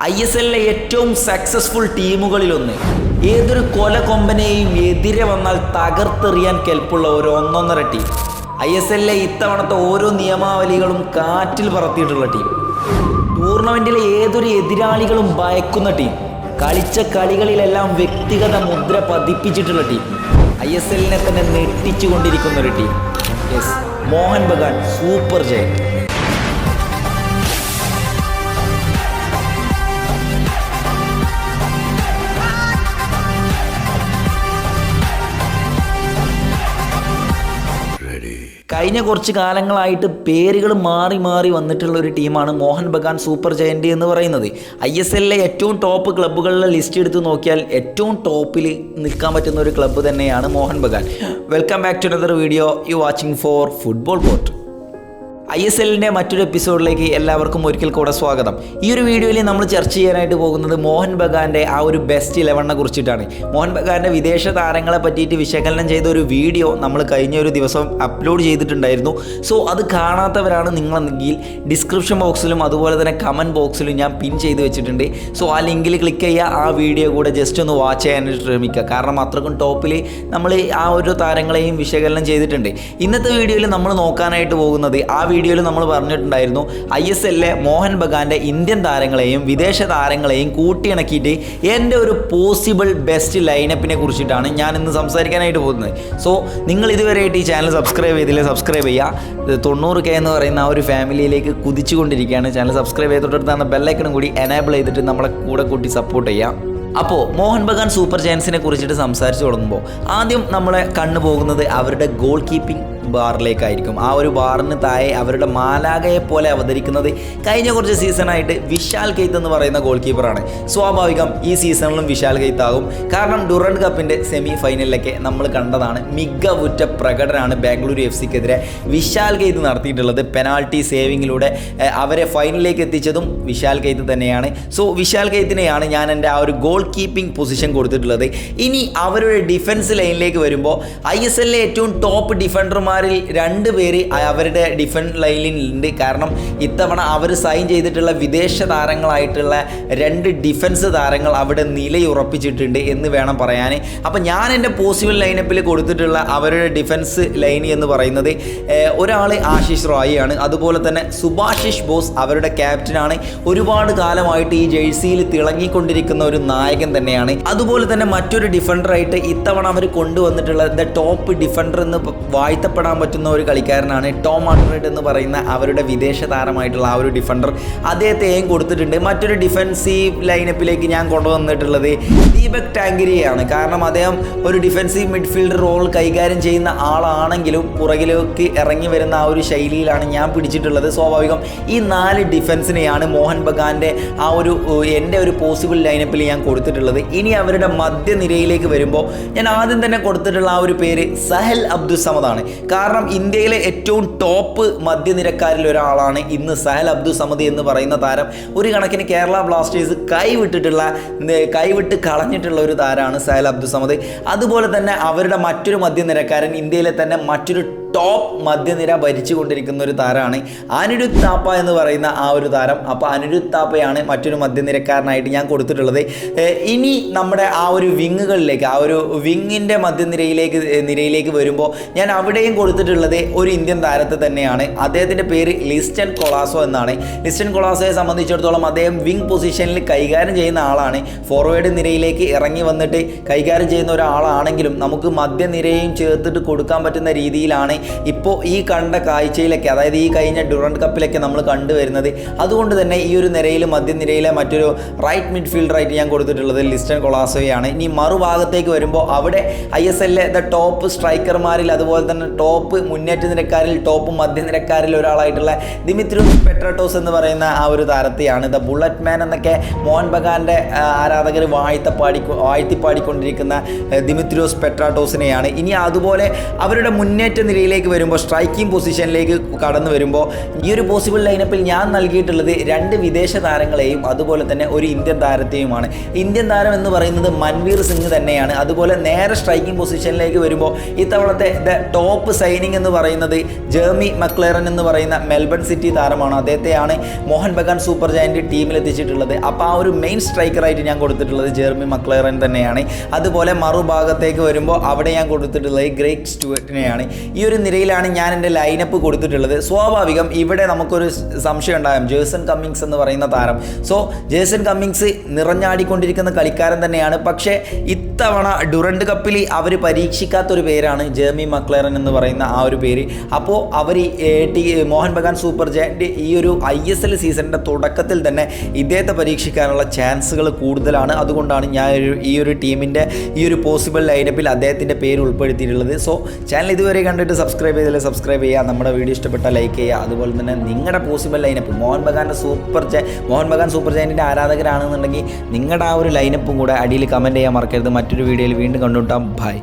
I S എല്ലിലെ ഏറ്റവും successful ടീമുകളിലൊന്ന് ഏതൊരു കൊല കൊമ്പനെയും എതിരെ വന്നാൽ തകർത്തെറിയാൻ കെൽപ്പുള്ള ഒരു ഒന്നൊന്നര ടീം ഐ എസ് എല്ലിലെ ഇത്തവണത്തെ ഓരോ നിയമാവലികളും കാറ്റിൽ പറത്തിയിട്ടുള്ള ടീം ടൂർണമെന്റിലെ ഏതൊരു എതിരാളികളും ഭയക്കുന്ന ടീം കളിച്ച കളികളിലെല്ലാം വ്യക്തിഗത മുദ്ര പതിപ്പിച്ചിട്ടുള്ള ടീം ഐ എസ് എല്ലിനെ തന്നെ നെട്ടിച്ചുകൊണ്ടിരിക്കുന്ന ഒരു team yes Mohun Bagan super giant കഴിഞ്ഞ കുറച്ച് കാലങ്ങളായിട്ട് പേരുകൾ മാറി മാറി വന്നിട്ടുള്ള ഒരു ടീമാണ് മോഹൻ ബഗാൻ സൂപ്പർ ജയന്റ് എന്ന് പറയുന്നത്. ഐ എസ് എല്ലിലെ ഏറ്റവും ടോപ്പ് ക്ലബ്ബുകളിലെ ലിസ്റ്റ് എടുത്ത് നോക്കിയാൽ ഏറ്റവും ടോപ്പിൽ നിൽക്കാൻ പറ്റുന്ന ഒരു ക്ലബ്ബ് തന്നെയാണ് Mohun Bagan. Welcome back to another video you watching for football court I S എല്ലിന്റെ മറ്റൊരു എപ്പിസോഡിലേക്ക് എല്ലാവർക്കും ഒരിക്കൽ കൂടെ സ്വാഗതം. ഈ ഒരു വീഡിയോയിൽ നമ്മൾ ചർച്ച ചെയ്യാനായിട്ട് പോകുന്നത് മോഹൻ ബഗാന്റെ ആ ഒരു ബെസ്റ്റ് ഇലവനെ കുറിച്ചിട്ടാണ്. മോഹൻ ബഗാന്റെ വിദേശ താരങ്ങളെ പറ്റിയിട്ട് വിശകലനം ചെയ്ത ഒരു വീഡിയോ നമ്മൾ കഴിഞ്ഞ ഒരു ദിവസം അപ്ലോഡ് ചെയ്തിട്ടുണ്ടായിരുന്നു. സോ അത് കാണാത്തവരാണ് നിങ്ങളെങ്കിൽ ഡിസ്ക്രിപ്ഷൻ ബോക്സിലും അതുപോലെ തന്നെ കമന്റ് ബോക്സിലും ഞാൻ പിൻ ചെയ്ത് വെച്ചിട്ടുണ്ട്. സോ ആ ലിങ്കിൽ ക്ലിക്ക് ചെയ്യുക ആ വീഡിയോ കൂടെ ജസ്റ്റ് ഒന്ന് വാച്ച് ചെയ്യാനായിട്ട് ശ്രമിക്കുക. കാരണം അത്രക്കും ടോപ്പിൽ നമ്മൾ ആ ഒരു താരങ്ങളെയും വിശകലനം ചെയ്തിട്ടുണ്ട്. ഇന്നത്തെ വീഡിയോയിൽ നമ്മൾ നോക്കാനായിട്ട് പോകുന്നത് ആ വീഡിയോയിൽ നമ്മൾ പറഞ്ഞിട്ടുണ്ടായിരുന്നു ഐ എസ് എല്ലിലെ മോഹൻ ബഗാന്റെ ഇന്ത്യൻ താരങ്ങളെയും വിദേശ താരങ്ങളെയും കൂട്ടിയിണക്കിയിട്ട് എന്റെ ഒരു പോസിബിൾ ബെസ്റ്റ് ലൈനപ്പിനെ കുറിച്ചിട്ടാണ് ഞാൻ ഇന്ന് സംസാരിക്കാനായിട്ട് പോകുന്നത്. സോ നിങ്ങൾ ഇതുവരെയായിട്ട് ഈ ചാനൽ സബ്സ്ക്രൈബ് ചെയ്തില്ലേ സബ്സ്ക്രൈബ് ചെയ്യുക തൊണ്ണൂറ് കെ എന്ന് പറയുന്ന ആ ഒരു ഫാമിലിയിലേക്ക് കുതിച്ചുകൊണ്ടിരിക്കുകയാണ്. ചാനൽ സബ്സ്ക്രൈബ് ചെയ്തിട്ടെടുത്താണ് ബെല്ലൈക്കണും കൂടി എനേബിൾ ചെയ്തിട്ട് നമ്മളെ കൂടെ കൂട്ടി സപ്പോർട്ട് ചെയ്യാം. അപ്പോൾ മോഹൻ ബഗാൻ സൂപ്പർ ജയൻസിനെ കുറിച്ചിട്ട് സംസാരിച്ചു തുടങ്ങുമ്പോൾ ആദ്യം നമ്മളെ കണ്ണു പോകുന്നത് അവരുടെ ഗോൾ കീപ്പിംഗ് ബാറിലേക്കായിരിക്കും. ആ ഒരു ബാറിന് താഴെ അവരുടെ മാലാകയെ പോലെ അവതരിക്കുന്നത് കഴിഞ്ഞ കുറച്ച് സീസണായിട്ട് വിശാൽ കെയ്ത്ത് എന്ന് പറയുന്ന ഗോൾ കീപ്പറാണ് സ്വാഭാവികം ഈ സീസണിലും വിശാൽ കെയ്ത്ത് ആകും കാരണം ഡുറൻ കപ്പിന്റെ സെമി ഫൈനലിലൊക്കെ നമ്മൾ കണ്ടതാണ് മികവുറ്റ പ്രകടനമാണ് ബാംഗ്ലൂർ എഫ് സിക്കെതിരെ വിശാൽ കെയ്ത്ത് നടത്തിയിട്ടുള്ളത്. പെനാൾട്ടി സേവിങ്ങിലൂടെ അവരെ ഫൈനലിലേക്ക് എത്തിച്ചതും വിശാൽ കെയ്ത്ത് തന്നെയാണ്. സോ വിശാൽ കെയ്ത്തിനെയാണ് ഞാൻ എന്റെ ആ ഒരു ഗോൾ കീപ്പിംഗ് പൊസിഷൻ കൊടുത്തിട്ടുള്ളത്. ഇനി അവരുടെ ഡിഫൻസ് ലൈനിലേക്ക് വരുമ്പോൾ ഐ എസ് എല്ലിലെ ഏറ്റവും ടോപ്പ് ഡിഫൻഡർമാരിൽ രണ്ട് പേര് അവരുടെ ഡിഫൻസ് ലൈനിൽ ഉണ്ട് കാരണം ഇത്തവണ അവർ സൈൻ ചെയ്തിട്ടുള്ള വിദേശ താരങ്ങളായിട്ടുള്ള രണ്ട് ഡിഫൻസ് താരങ്ങൾ അവിടെ നിലയുറപ്പിച്ചിട്ടുണ്ട് എന്ന് വേണം പറയാൻ അപ്പോൾ ഞാൻ എന്റെ പോസിബിൾ ലൈനപ്പിൽ കൊടുത്തിട്ടുള്ള അവരുടെ ഡിഫൻസ് ലൈൻ എന്ന് പറയുന്നത് ഒരാൾ ആശിഷ് റോയി ആണ്. അതുപോലെ തന്നെ സുഭാഷിഷ് ബോസ് അവരുടെ ക്യാപ്റ്റനാണ് ഒരുപാട് കാലമായിട്ട് ഈ ജേഴ്സിയിൽ തിളങ്ങിക്കൊണ്ടിരിക്കുന്ന ഒരു നായകൻ തന്നെയാണ്. അതുപോലെ തന്നെ മറ്റൊരു ഡിഫൻഡറായിട്ട് ഇത്തവണ അവർ കൊണ്ടുവന്നിട്ടുള്ള ദ ടോപ്പ് ഡിഫൻഡർ എന്ന് പ- വാഴ്ത്തപ്പെടാൻ പറ്റുന്ന ഒരു കളിക്കാരനാണ് ടോം ആൾഡ്രഡ് എന്ന് പറയുന്ന അവരുടെ വിദേശ താരമായിട്ടുള്ള ആ ഒരു ഡിഫൻഡർ അദ്ദേഹത്തെയും കൊടുത്തിട്ടുണ്ട്. മറ്റൊരു ഡിഫൻസീവ് ലൈനപ്പിലേക്ക് ഞാൻ കൊണ്ടുവന്നിട്ടുള്ളത് ദീപക് ടാങ്കിരിയാണ്. കാരണം അദ്ദേഹം ഒരു ഡിഫൻസീവ് മിഡ്ഫീൽഡ് റോൾ കൈകാര്യം ചെയ്യുന്ന ആളാണെങ്കിലും പുറകിലേക്ക് ഇറങ്ങി വരുന്ന ആ ഒരു ശൈലിയിലാണ് ഞാൻ പിടിച്ചിട്ടുള്ളത്. സ്വാഭാവികം ഈ നാല് ഡിഫൻസിനെയാണ് മോഹൻ ബഗാന്റെ ആ ഒരു എന്റെ ഒരു പോസിബിൾ ലൈനപ്പിൽ ഞാൻ കൊടുത്തിട്ടുള്ളത്. ഇനി അവരുടെ മധ്യനിരയിലേക്ക് വരുമ്പോൾ ഞാൻ ആദ്യം തന്നെ കൊടുത്തിട്ടുള്ള ആ ഒരു പേര് സഹൽ അബ്ദുൽ സമദാണ് കാരണം ഇന്ത്യയിലെ ഏറ്റവും ടോപ്പ് മധ്യനിരക്കാരിൽ ഒരാളാണ് ഇന്ന് സഹൽ അബ്ദു സമദ് എന്ന് പറയുന്ന താരം. ഒരു കണക്കിന് കേരള ബ്ലാസ്റ്റേഴ്സ് കൈവിട്ടിട്ടുള്ള കൈവിട്ട് കളഞ്ഞിട്ടുള്ള ഒരു താരമാണ് സഹൽ അബ്ദു സമദ്. അതുപോലെ തന്നെ അവരുടെ മറ്റൊരു മധ്യനിരക്കാരൻ ഇന്ത്യയിലെ തന്നെ മറ്റൊരു ടോപ്പ് മധ്യനിര ഭരിച്ചുകൊണ്ടിരിക്കുന്ന ഒരു താരമാണ് അനിരുദ്ധ് താപ്പ എന്ന് പറയുന്ന ആ ഒരു താരം. അപ്പോൾ അനിരുദ്ധ് താപ്പയാണ് മറ്റൊരു മധ്യനിരക്കാരനായിട്ട് ഞാൻ കൊടുത്തിട്ടുള്ളത്. ഇനി നമ്മുടെ ആ ഒരു വിങ്ങുകളിലേക്ക് ആ ഒരു വിങ്ങിന്റെ മധ്യനിരയിലേക്ക് നിരയിലേക്ക് വരുമ്പോൾ ഞാൻ അവിടെയും കൊടുത്തിട്ടുള്ളത് ഒരു ഇന്ത്യൻ താരത്തെ തന്നെയാണ്. അദ്ദേഹത്തിന്റെ പേര് ലിസ്റ്റൻ കൊളാസോ എന്നാണ്. ലിസ്റ്റൻ കൊളാസോയെ സംബന്ധിച്ചിടത്തോളം അദ്ദേഹം വിങ് പൊസിഷനിൽ കൈകാര്യം ചെയ്യുന്ന ആളാണ്. ഫോർവേഡ് നിരയിലേക്ക് ഇറങ്ങി വന്നിട്ട് കൈകാര്യം ചെയ്യുന്ന ഒരാളാണെങ്കിലും നമുക്ക് മധ്യനിരയും ചേർത്തിട്ട് കൊടുക്കാൻ പറ്റുന്ന രീതിയിലാണ് ഇപ്പോൾ ഈ കണ്ട കാഴ്ചയിലൊക്കെ അതായത് ഈ കഴിഞ്ഞ ഡുറൻഡ് കപ്പിലൊക്കെ നമ്മൾ കണ്ടുവരുന്നത് അതുകൊണ്ട് തന്നെ ഈ ഒരു നിരയിൽ മധ്യനിരയിലെ മറ്റൊരു റൈറ്റ് മിഡ്ഫീൽഡറായിട്ട് ഞാൻ കൊടുത്തിട്ടുള്ളത് ലിസ്റ്റൻ കൊളാസോയാണ് ഇനി മറുഭാഗത്തേക്ക് വരുമ്പോൾ അവിടെ ഐ എസ് എല്ലിലെ ദ ടോപ്പ് സ്ട്രൈക്കർമാരിൽ അതുപോലെ തന്നെ ടോപ്പ് മുന്നേറ്റ നിരക്കാരിൽ ടോപ്പ് മധ്യനിരക്കാരിൽ ഒരാളായിട്ടുള്ള ദിമിത്രിയോസ് പെട്രട്ടോസ് എന്ന് പറയുന്ന ആ ഒരു താരത്തെയാണ് ദ ബുള്ളറ്റ് മാൻ എന്നൊക്കെ മോഹൻ ബഗാന്റെ ആരാധകർ വാഴ്ത്തപ്പാടി വാഴ്ത്തിപ്പാടിക്കൊണ്ടിരിക്കുന്ന ദിമിത്രിയോസ് പെട്രാട്ടോസിനെയാണ് ഇനി അതുപോലെ അവരുടെ മുന്നേറ്റ നിരയിൽ നിരയിലേക്ക് വരുമ്പോൾ സ്ട്രൈക്കിംഗ് പൊസിഷനിലേക്ക് കടന്നു വരുമ്പോൾ ഈ ഒരു പോസിബിൾ ലൈനപ്പിൽ ഞാൻ നൽകിയിട്ടുള്ളത് രണ്ട് വിദേശ താരങ്ങളെയും അതുപോലെ തന്നെ ഒരു ഇന്ത്യൻ താരത്തെയുമാണ്. ഇന്ത്യൻ താരം എന്ന് പറയുന്നത് മൻവീർ സിംഗ് തന്നെയാണ്. അതുപോലെ നേരെ സ്ട്രൈക്കിംഗ് പൊസിഷനിലേക്ക് വരുമ്പോൾ ഇത്തവണത്തെ ദ ടോപ്പ് സൈനിങ് എന്ന് പറയുന്നത് ജേർമി മക്ലേറൻ എന്ന് പറയുന്ന മെൽബൺ സിറ്റി താരമാണ്. അദ്ദേഹത്തെയാണ് മോഹൻ ബഗാൻ സൂപ്പർ ജയന്റ് ടീമിൽ എത്തിച്ചിട്ടുള്ളത്. അപ്പോൾ ആ ഒരു മെയിൻ സ്ട്രൈക്കറായിട്ട് ഞാൻ കൊടുത്തിട്ടുള്ളത് ജേർമി മക്ലേറൻ തന്നെയാണ്. അതുപോലെ മറുഭാഗത്തേക്ക് വരുമ്പോൾ അവിടെ ഞാൻ കൊടുത്തിട്ടുള്ളത് ഗ്രേറ്റ് സ്റ്റുവർട്ടിനെയാണ് ഈ ഒരു നിരയിലാണ് ഞാൻ എന്റെ ലൈനപ്പ് കൊടുത്തിട്ടുള്ളത്. സ്വാഭാവികം ഇവിടെ നമുക്കൊരു സംശയം ഉണ്ടാകും. ജേസൺ കമ്മിങ്സ് എന്ന് പറയുന്ന താരം. സോ ജേസൺ കമ്മിങ്സ് നിറഞ്ഞാടിക്കൊണ്ടിരിക്കുന്ന കളിക്കാരൻ തന്നെയാണ്. പക്ഷേ ഇത്തവണ ഡുറൻഡ് കപ്പിൽ അവർ പരീക്ഷിക്കാത്തൊരു പേരാണ് ജേമി മക്ലേറൻ എന്ന് പറയുന്ന ആ ഒരു പേര്. അപ്പോൾ അവർ ടി മോഹൻ ബഗാൻ സൂപ്പർ ജയന്റ് ഈ ഒരു ഐ എസ് എൽ സീസണിന്റെ തുടക്കത്തിൽ തന്നെ ഇദ്ദേഹത്തെ പരീക്ഷിക്കാനുള്ള ചാൻസുകൾ കൂടുതലാണ്. അതുകൊണ്ടാണ് ഞാൻ ഈ ഒരു ടീമിന്റെ ഈ ഒരു പോസിബിൾ ലൈനപ്പിൽ അദ്ദേഹത്തിന്റെ പേര് ഉൾപ്പെടുത്തിയിട്ടുള്ളത്. സോ ചാനൽ ഇതുവരെ കണ്ടിട്ട് ചെയ്തില്ല സബ്സ്ക്രൈബ് ചെയ്യുക. നമ്മുടെ വീഡിയോ ഇഷ്ടപ്പെട്ട ലൈക്ക് ചെയ്യുക. അതുപോലെ തന്നെ നിങ്ങളുടെ പോസിബിൾ ലൈനപ്പ് മോഹൻ ബഗാന്റെ super J Mohan Bagan super ജയന്റിന്റെ ആരാധകരാണെന്നുണ്ടെങ്കിൽ നിങ്ങളുടെ ആ ഒരു ലൈനപ്പും കൂടെ അടിയിൽ കമന്റ് ചെയ്യാൻ മറക്കരുത്. മറ്റൊരു വീഡിയോയിൽ വീണ്ടും കണ്ടുമുട്ടാം. ബൈ